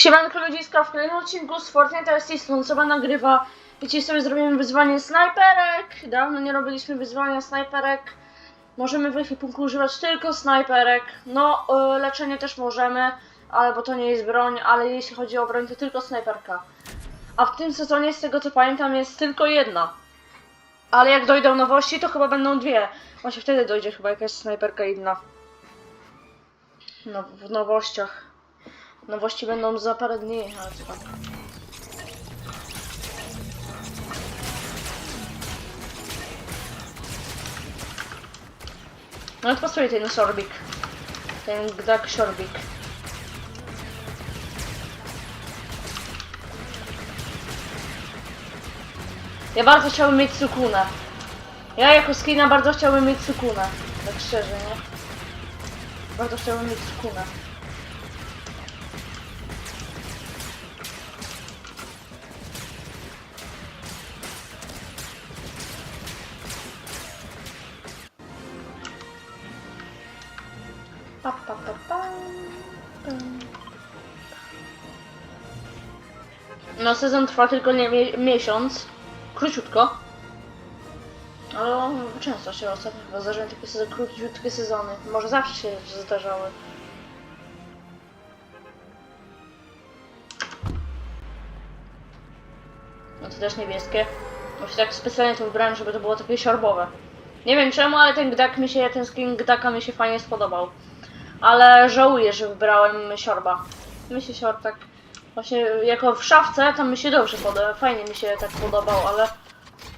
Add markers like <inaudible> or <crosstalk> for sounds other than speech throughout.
Siemanko ludziska, w kolejnym odcinku z Fortnite jest Eastman, co nagrywa. Dzisiaj sobie zrobimy wyzwanie snajperek. Dawno nie robiliśmy wyzwania snajperek. Możemy w ekwipunku używać tylko snajperek. No, y, leczenie też możemy, ale bo to nie jest broń, ale jeśli chodzi o broń, to tylko snajperka. A w tym sezonie, z tego co pamiętam, jest tylko jedna. Ale jak dojdą nowości, to chyba będą dwie. Właśnie wtedy dojdzie chyba jakaś snajperka inna. No, w nowościach. Nowości będą za parę dni, ale co. No to pasuje ten sorbik. Ten gdak sorbik. Ja bardzo chciałbym mieć Sukunę. Ja jako skina bardzo chciałbym mieć Sukunę. Tak szczerze, nie? Bardzo chciałbym mieć Sukunę. Sezon trwa tylko nie, mie miesiąc. Króciutko. Ale często się ostatnio zdarzają takie sezon, króciutkie sezony. Może zawsze się zdarzały. No to też niebieskie. Właśnie tak specjalnie to wybrałem, żeby to było takie siorbowe. Nie wiem czemu, ale ten gdak mi się, ten skin gdaka mi się fajnie spodobał. Ale żałuję, że wybrałem siorba. Mi się siorb tak właśnie jako w szafce tam mi się dobrze podoba, fajnie mi się tak podobał, ale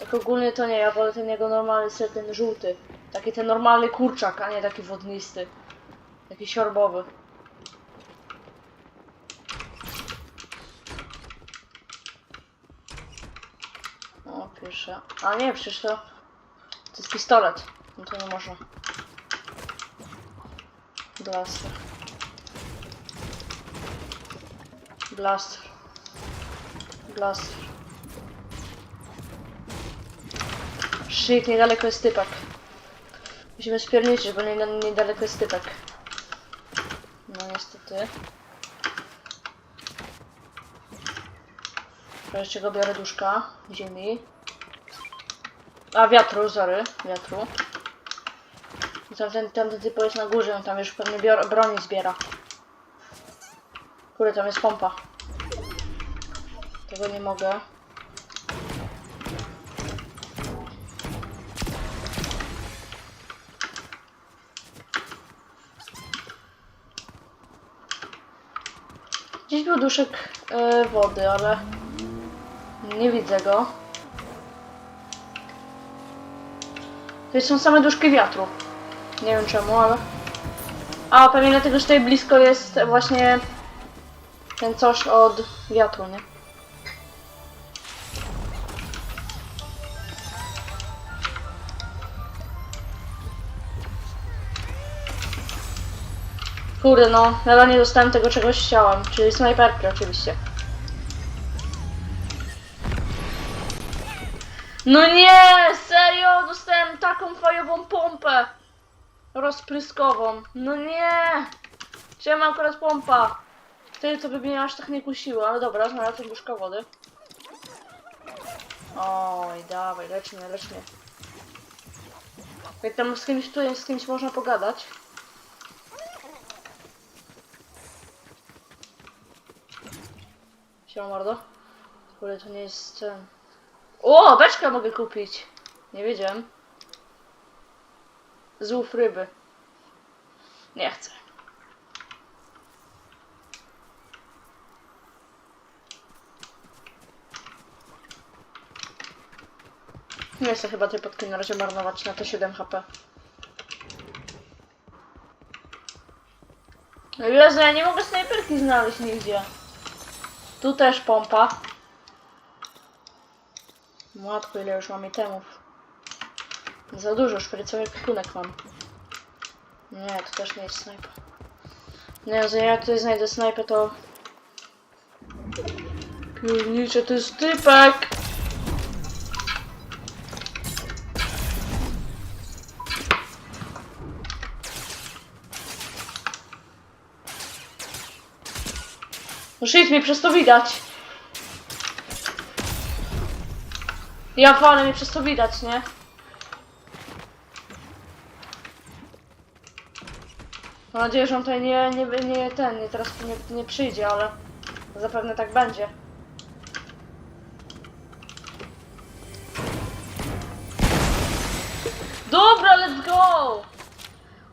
tak ogólnie to nie, ja wolę ten jego normalny ser, ten żółty. Taki ten normalny kurczak, a nie taki wodnisty. Taki siorbowy. O, pierwsze. A nie, przecież to... To jest pistolet. No to nie można. Blaster. Blaster. Blaster. Shit, niedaleko jest typek. Musimy spierniczyć, bo nie, niedaleko jest typek. No niestety. Teraz czego biorę duszka ziemi. A wiatru, sorry, wiatru. Tamten, tamten typ jest na górze, on tam już pewnie broni zbiera. Kurde, tam jest pompa. Tego nie mogę. Gdzieś był duszek e, wody, ale nie widzę go. To są same duszki wiatru. Nie wiem czemu, ale... A, pewnie dlatego, że tutaj blisko jest właśnie ten coś od wiatru, nie? Kurde no, nadal nie dostałem tego czegoś chciałam, czyli snajperki oczywiście. No nie, serio, dostałem taką fajową pompę rozpryskową. No nie! Chciałem akurat pompa. Wtedy to by mnie aż tak nie kusiło, ale dobra, znalazłem duszka wody. Oj, dawaj, lecz mnie, lecz mnie. Jak tam z kimś tu z kimś można pogadać. Siema mordo. Kurde, to nie jest. O, beczkę mogę kupić. Nie wiedziałem. Złów ryby. Nie chcę. Nie chcę chyba tej podki na razie marnować na te 7 HP. No Jezu, ja nie mogę snajperki znaleźć nigdzie. Tu też pompa. Matko, ile już mam itemów. Za dużo, szprycowy kupunek mam. Nie, to też nie jest snajpa. Nie, Jezu, jak tutaj znajdę snajpę, to... Piernicze, to jest typek! Shit, mnie przez to widać. Ja palę, mnie przez to widać, nie? Mam nadzieję, że on tutaj nie, nie, nie ten, nie teraz nie, nie przyjdzie, ale zapewne tak będzie. Dobra, let's go!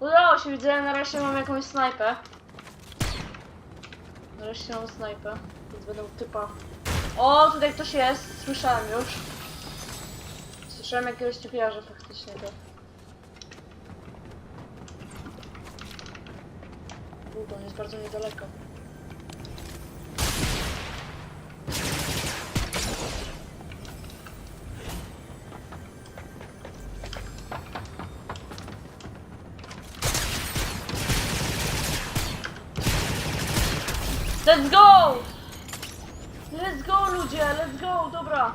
Udało się, widzę, nareszcie mam jakąś snajpę. Nareszcie mam snajpę, więc będą typa. O, tutaj ktoś jest, słyszałem już. Słyszałem jakiegoś typiarza faktycznie to. Długo, on jest bardzo niedaleko. Let's go! Let's go ludzie, let's go, dobra.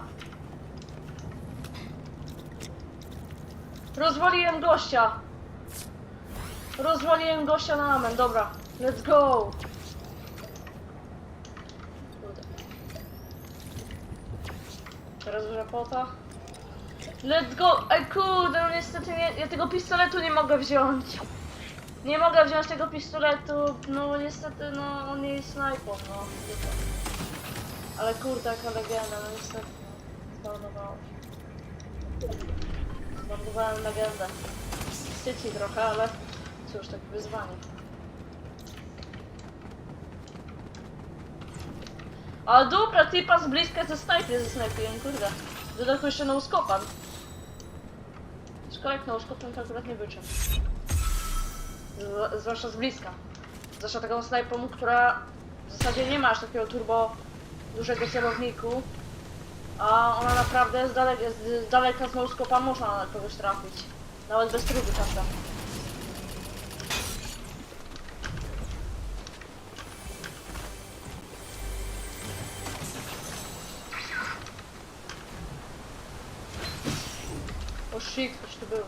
Rozwaliłem gościa. Rozwaliłem gościa na amen, dobra. Let's go. Teraz duża pota. Let's go! Ej kurde, no niestety nie, ja tego pistoletu nie mogę wziąć. Nie mogę wziąć tego pistoletu, no niestety no on jest snajpą, no. Ale kurde, jaka legenda, no niestety no, zmarnowało. Zmarnowałem legendę. Mi trochę, ale cóż, takie wyzwanie. Ale dobra, typa z bliska ze snajpy ze snajpiłem, kurde. Dodatkowo jeszcze na uskopan. Szkoda jak na uskopan to akurat nie wyczem. Zwłaszcza z bliska. Zwłaszcza taką snajpą, która w zasadzie nie ma aż takiego turbo dużego celowniku. A ona naprawdę z daleka, z daleka z moskopa można na kogoś trafić. Nawet bez trudu czasem. O shit, ktoś tu był.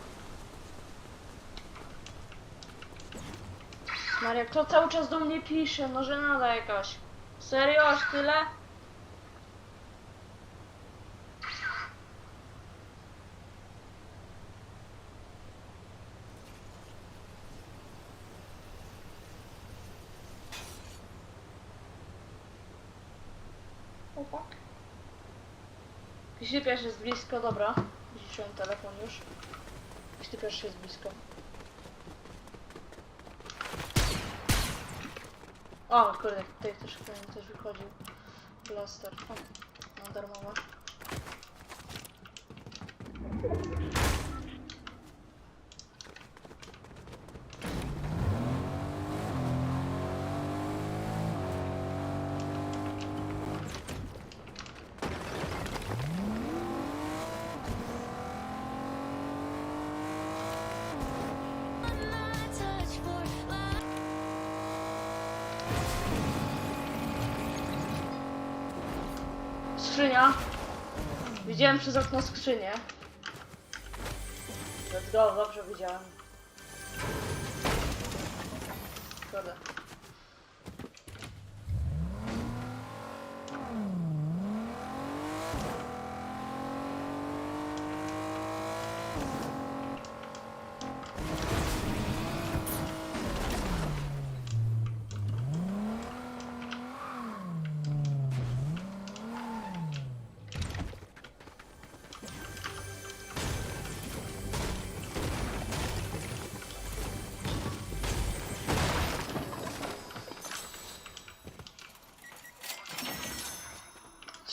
Maria, kto cały czas do mnie pisze? No żenada jakaś. Serio, aż tyle? Fuck. Jeśli pierwszy jest blisko, dobra. Wyciszyłem telefon już. Jeśli pierwszy jest blisko. O, kurde, tutaj też też wychodził. Blaster. O, no darmowa. skrzynia. Widziałem przez okno skrzynię. Let's go, dobrze widziałem. Szkoda.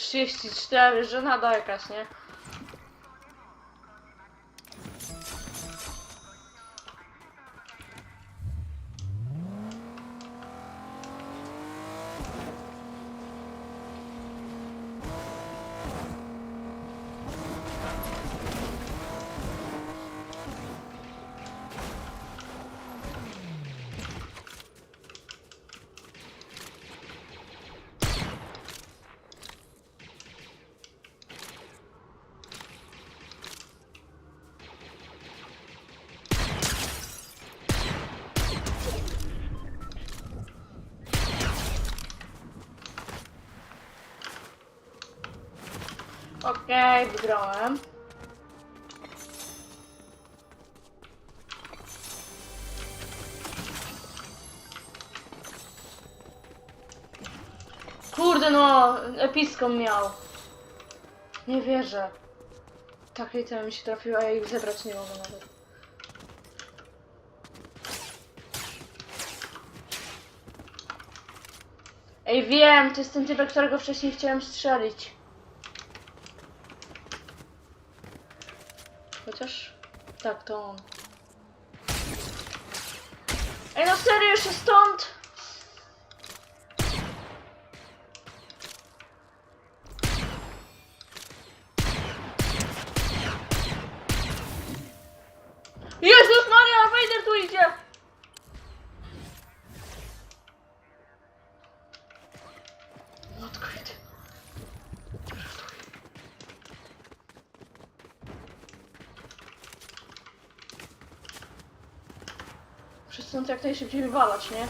34, żenada jakaś, nie? Okej, wygrałem. Kurde no, epicką miał. Nie wierzę. Takie to mi się trafiło, a ja ich zebrać nie mogę nawet. Ej, wiem, to jest ten typ, którego wcześniej chciałem strzelić. Chociaż... Tak, to on. Ej, no serio, jeszcze stąd! To jak najszybciej wywalać, nie?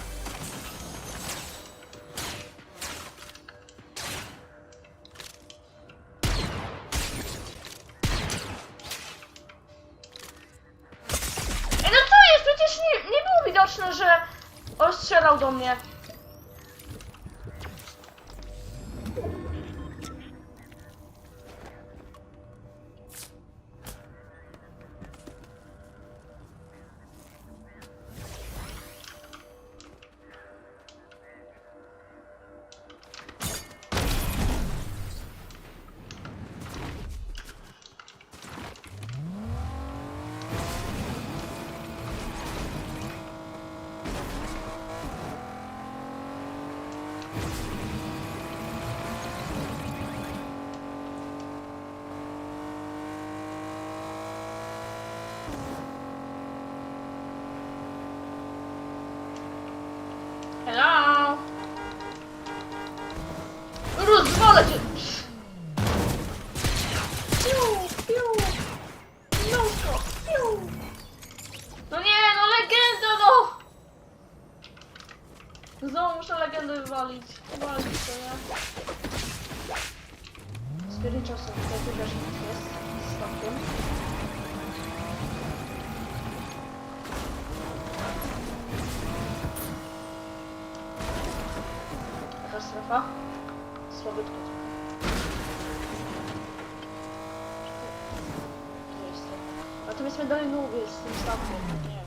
Strefa. A tu jest dalej mówię z tym statkiem. Nie.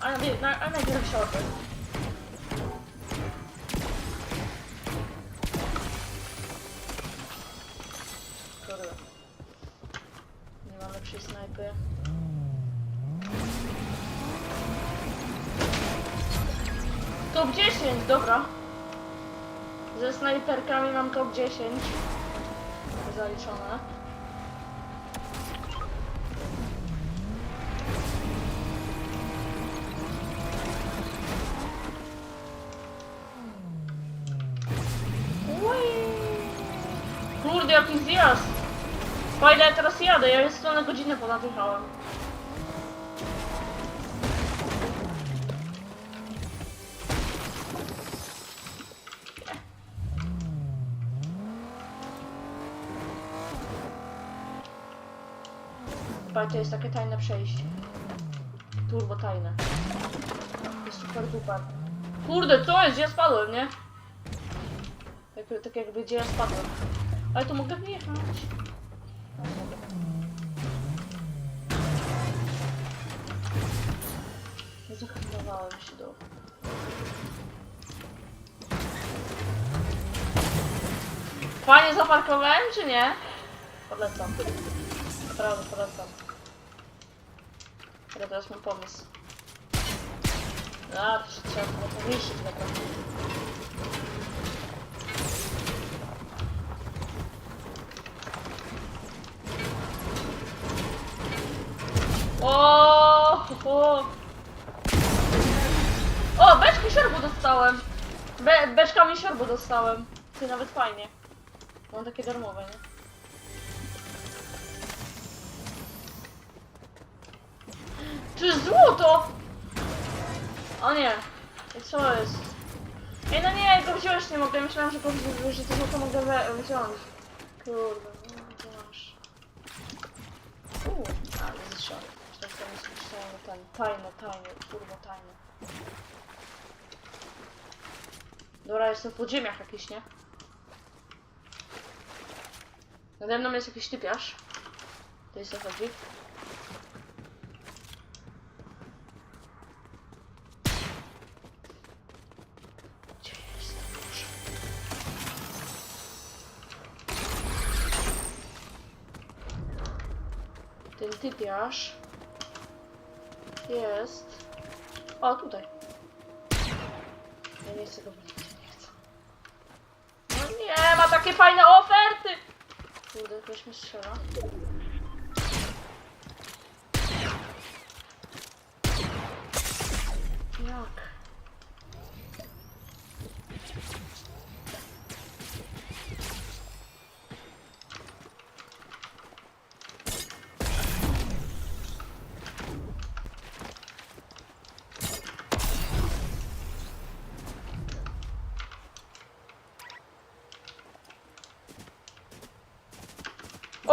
A na, na, a na 10. Zaliczone. Kurde, jaki zjazd! Fajnie, ja teraz jadę, ja jest na godzinę ponad to jest takie tajne przejście. Turbo tajne. Jest super duper. Kurde, co jest? Ja spadłem, nie? Tak, tak jakby gdzie ja spadłem. Ale tu mogę mogę. Zahamowałem się do... Fajnie zaparkowałem, czy nie? Polecam. Naprawdę polecam. Ale teraz mam pomysł. A, to trzeba było pomniejszyć naprawdę. O, o. o, beczki siorbu dostałem. Be, beczkami siorbu dostałem. To nawet fajnie. Mam takie darmowe, nie? To jest złoto! O nie. Co jest? Ej, no nie, go wziąć nie mogę. Myślałam, że, go, że to złoto mogę wziąć. Kurde, no to masz. Uuu, ale zeszłam. Ten tajne, tajne, kurwa tajne. Dobra, jestem w podziemiach jakiś, nie? Nade mną jest jakiś typiarz. To jest co chodzi. Typiarz jest... O, tutaj. Ja nie chcę go widzieć, nie chcę. No nie, ma takie fajne oferty! Kurde, ktoś mi strzela. Jak?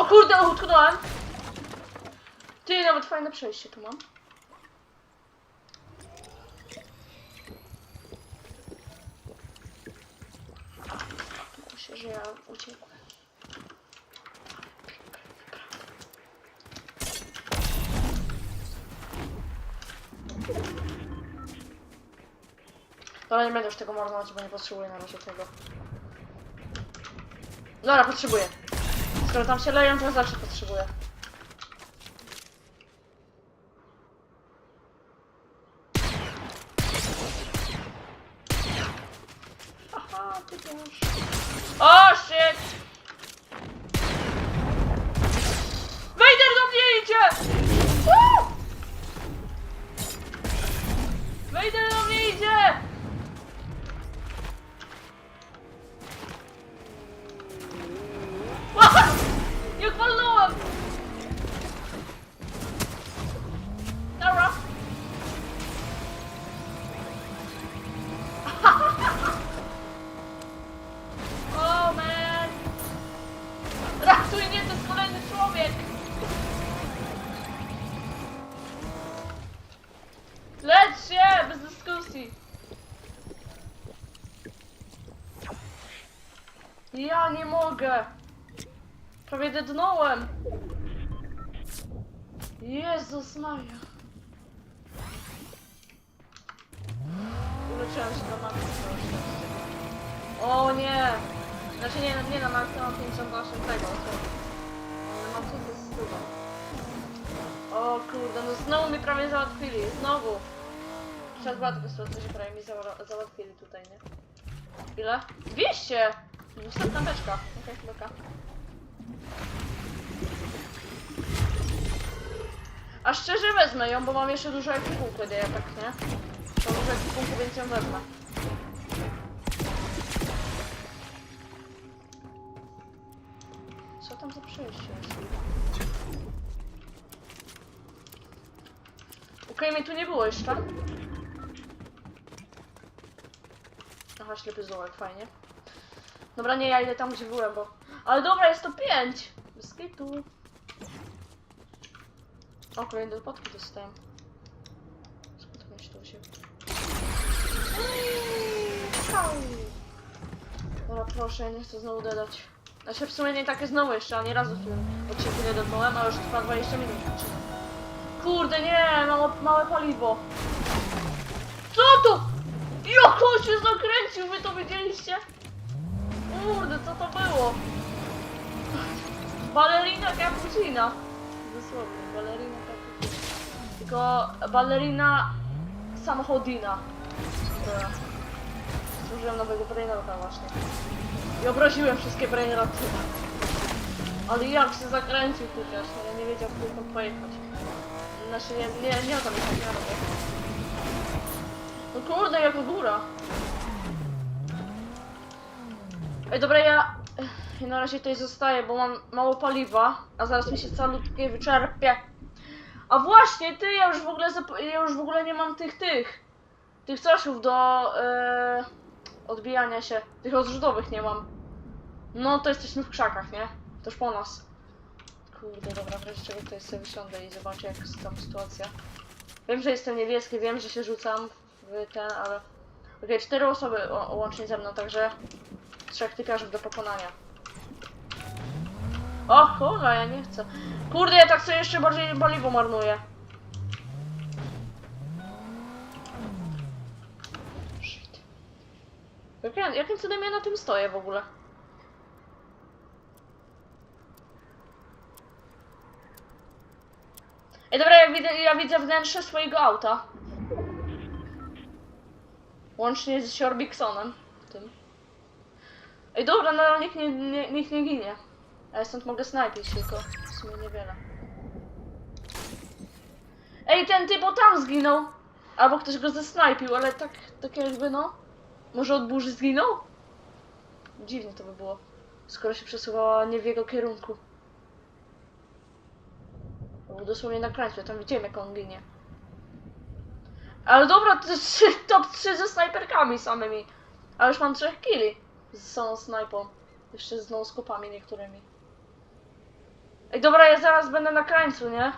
O kurde, utknąłem! Ty, nawet fajne przejście tu mam. Myślę, że ja uciekłem. Dobra, nie będę już tego marnować, bo nie potrzebuję na razie tego. Dobra, potrzebuję. Skoro tam się leją, to zawsze potrzebuję. Mogę! Prawie dednąłem! Jezus Maria! Uleczyłem się całe szczęście. O nie! Znaczy nie, nie na matkę, mam 58 tego? Ale mam co ze stówą. O kurde, no znowu mnie prawie załatwili, znowu! Trzeba dwa tylko że prawie mi załatwili tutaj, nie? Ile? 200! Następna beczka. Okej, okay. A szczerze wezmę ją, bo mam jeszcze dużo ekwipunku, kiedy ja tak, nie? Mam dużo ekwipunku, więc ją wezmę. Co tam za przejście jest? Okej, mnie tu nie było jeszcze. Aha, ślepy zołek, fajnie. Dobra, nie, ja idę tam, gdzie byłem, bo... Ale dobra, jest to 5! Bez kitu. O, kolejne dopadki dostałem. Skąd się to? Au. Dobra, proszę, nie chcę znowu dodać. Znaczy w sumie nie takie znowu jeszcze, ani razu w tym odcinku nie dodałem, a już trwa 20 minut. Kurde, nie, mało, małe paliwo. Co to? Jak on się zakręcił, wy to widzieliście? Kurde, co to było? Balerina cappuccina. Dosłownie, balerina cappuccina. Tylko balerina samochodina. Dobra. Nowego brainrota właśnie. I obraziłem wszystkie brainroty. Ale jak się zakręcił chociaż, no nie wiedział, jak tam pojechać. Znaczy nie, nie, nie o mi chodzi, nie. No kurde, jako góra. Ej, dobra, ja... I na razie tutaj zostaję, bo mam mało paliwa, a zaraz mi się calutkie wyczerpie. A właśnie, ty, ja już w ogóle, ja już w ogóle nie mam tych, tych, tych coszów do e, odbijania się. Tych odrzutowych nie mam. No to jesteśmy w krzakach, nie? Toż po nas. Kurde, dobra, w razie czego tutaj sobie wysiądę i zobaczę jak jest tam sytuacja. Wiem, że jestem niebieski, wiem, że się rzucam w ten, ale... Okej, cztery osoby łącznie ze mną, także trzech typiarzów do pokonania. O cholera, ja nie chcę. Kurde, ja tak sobie jeszcze bardziej paliwo marnuję. Shit. Jak ja, jakim cudem ja na tym stoję w ogóle? Ej, dobra, ja widzę, ja widzę wnętrze swojego auta. Łącznie z Siorbiksonem. Ej, dobra, no nikt nie, nie, nikt nie ginie. A ja stąd mogę snajpić tylko. W sumie niewiele. Ej, ten typ o tam zginął! Albo ktoś go zesnajpił, ale tak, tak jakby no... Może od burzy zginął? Dziwnie to by było. Skoro się przesuwała nie w jego kierunku. Był dosłownie na krańcu, tam widziałem jak on ginie. Ale dobra, to jest <laughs> top 3 ze snajperkami samymi. A już mam trzech killi z samą snajpą. Jeszcze z no-skopami niektórymi. Ej, dobra, ja zaraz będę na krańcu, nie?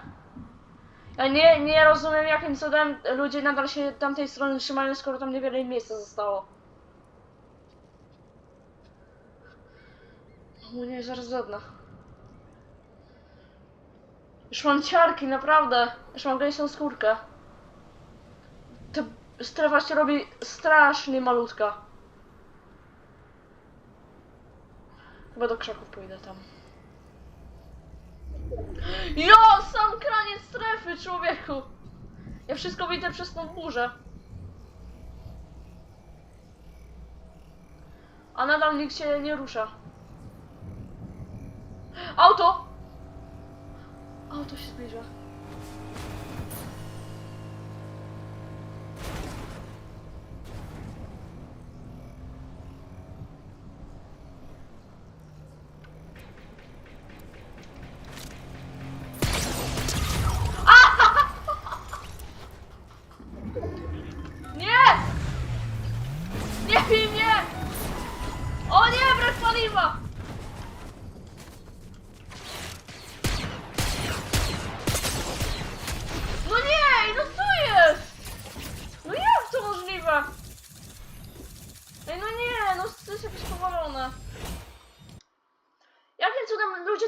Ja nie, nie rozumiem jakim cudem ludzie nadal się tamtej strony trzymają, skoro tam niewiele miejsca zostało. O nie, zaraz zadna. Już mam ciarki, naprawdę. Już mam gęsią skórkę. Ta strefa się robi strasznie malutka. Chyba do krzaków pójdę tam. Jo, sam kraniec strefy, człowieku! Ja wszystko widzę przez tą burzę. A nadal nikt się nie rusza. Auto! Auto się zbliża.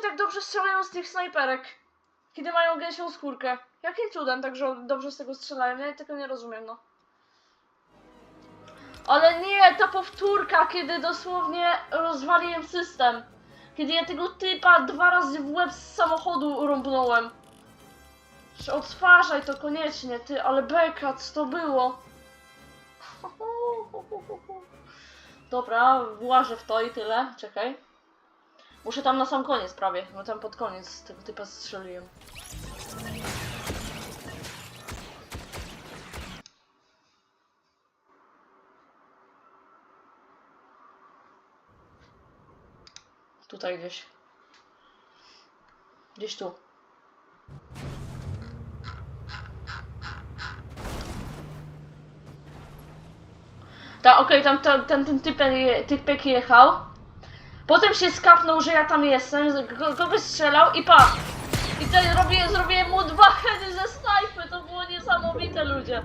Tak dobrze strzelają z tych snajperek? Kiedy mają gęsią skórkę? Jakim cudem tak żo- dobrze z tego strzelają? Ja tego nie rozumiem, no. Ale nie, ta powtórka, kiedy dosłownie rozwaliłem system. Kiedy ja tego typa dwa razy w łeb z samochodu rąbnąłem. Odtwarzaj to koniecznie, ty, ale beka, co to było? <laughs> Dobra, włażę w to i tyle, czekaj. Muszę tam na sam koniec prawie, bo tam pod koniec tego typa strzeliłem. Tutaj gdzieś. Gdzieś tu. Ta, okej, tam to, ten, ten typek, typek jechał. Potem się skapnął, że ja tam jestem, kogoś strzelał i pa! I wtedy robię, zrobiłem mu dwa heady ze snajpy, to było niesamowite ludzie.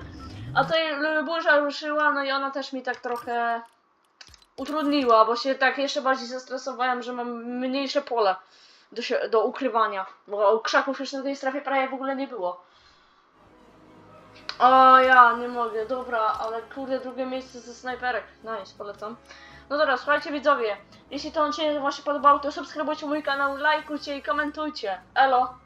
A l- burza ruszyła, no i ona też mi tak trochę utrudniła, bo się tak jeszcze bardziej zestresowałem, że mam mniejsze pole do, się, do ukrywania. Bo krzaków już na tej strefie prawie w ogóle nie było. O ja nie mogę, dobra, ale kurde, drugie miejsce ze snajperek. Nice, polecam. No dobra, słuchajcie widzowie, jeśli to odcinek wam się podobał, to subskrybujcie mój kanał, lajkujcie i komentujcie. Elo!